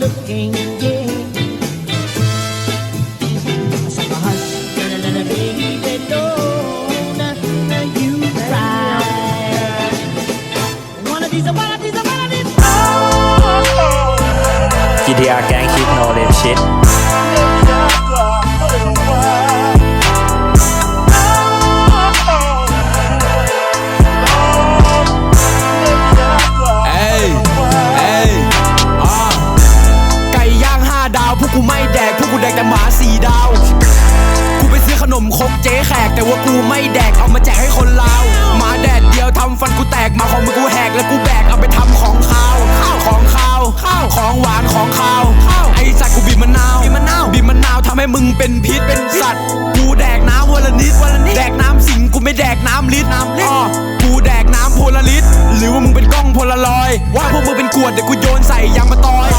looking, yeah. I said, hush, baby, don't no, you cry. One of these, one of these, one of these. Oh. Giddy, I can't keep all that shit. ไม่แดกเอามาแจกให้คนลาวหมาแดดเดียวทำฟันกูแตกหมาของมึงกูแหกแล้วกูแบกเอาไปทำของข้าวข้าวของข้าวข้าวของหวานของข้าวไอ้สัตว์กูบีบมะนาวบีบมะนาวบีบมะนาวทำให้มึงเป็นพิษเป็นสัตว์กูแดกน้ำวันละนิดวันละนิดแดกน้ำสิงกูไม่แดกน้ำลิตรน้ำลิตรกูแดกน้ำโพลาริสหรือว่ามึงเป็นกล้องโพลารอยด์ว่าพวกมึงเป็นกรวดเดี๋ยวกูโยนใส่ยางมะตอย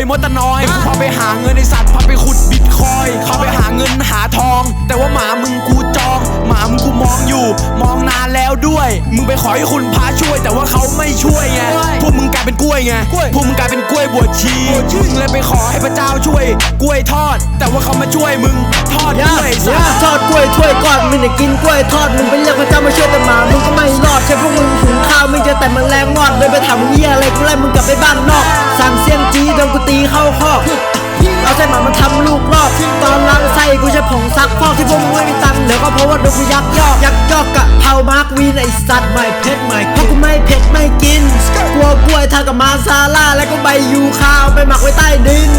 ยมดตะนอยกูพาไปหาเงินไอสัตว์พาไปขุดบิตคอยน์เข้าไปหาเงินหาทอง แต่ว่าหมามึงกูจอง หมามึงกูมองอยู่ มองนานแล้วด้วย มึงไปขอให้คุณพาช่วย แต่ว่าเขาไม่ช่วยไงพวกมึงกลายเป็นกล้วยไงพวกมึงกลายเป็นกล้วยบวชชีมึงเลยไปขอให้พระเจ้าช่วย กล้วยทอด แต่ว่าเขามาช่วยมึงทอดกล้วยสัย่าตว์ทอดกล้วยถ้วยก้อนมึงเนี่ยกินกล้วยทอดมึงไปเรียกพระเจ้ามาช่วยแต่หมามึงก็ไม่รอดใช่พวกมึงหุงข้าวมึงเจอแต่แมลงงอดเลยไปถามมึงเหี้ยอะไรกูไล่มึงกลับไปบ้านนอกสั่งเสียงจีโดนกูตีเข้าคอก กูใช้ผงซักฟอกที่พวกมึงไม่มีตังค์เดี๋ยวก็เพราะว่าโดนกูยักยอกยักยอกกะเพรามาร์กวีนไอสัตว์ไม่เผ็ดไม่เพราะกูไม่เผ็ดไม่กินกลัวกล้วยทากับมาซาล่าแล้วก็ใบยูคาวไปหมักไว้ใต้ดิน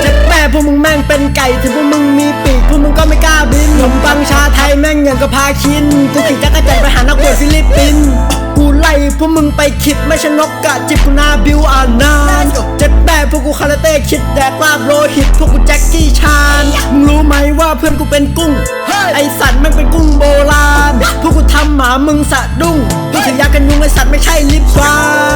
เจ็ดแม่พวกมึงแม่งเป็นไก่ถึงพวกมึงมีปีกพวกมึงก็ไม่กล้าบินขนมปังชาไทยแม่งอย่างกับพาคินกูขี่จักรจันทร์ไปหานักบวชฟิลิปปินส์กูไล่พวกมึงไปคิดไม่ชนกกะจิบกูหน้าบิวอานนา คาราเต้คิดแดกลาบโลหิตพวกกูแจ็คกี้ชานมึงรู้ไหมว่าเพื่อนกูเป็นกุ้ง ไอสัตว์แม่งเป็นกุ้งโบราณ พวกกูทำหมามึงสะดุ้งพูดถึงยากันยุงไอสัตว์ไม่ใช่ลิปบาล์ม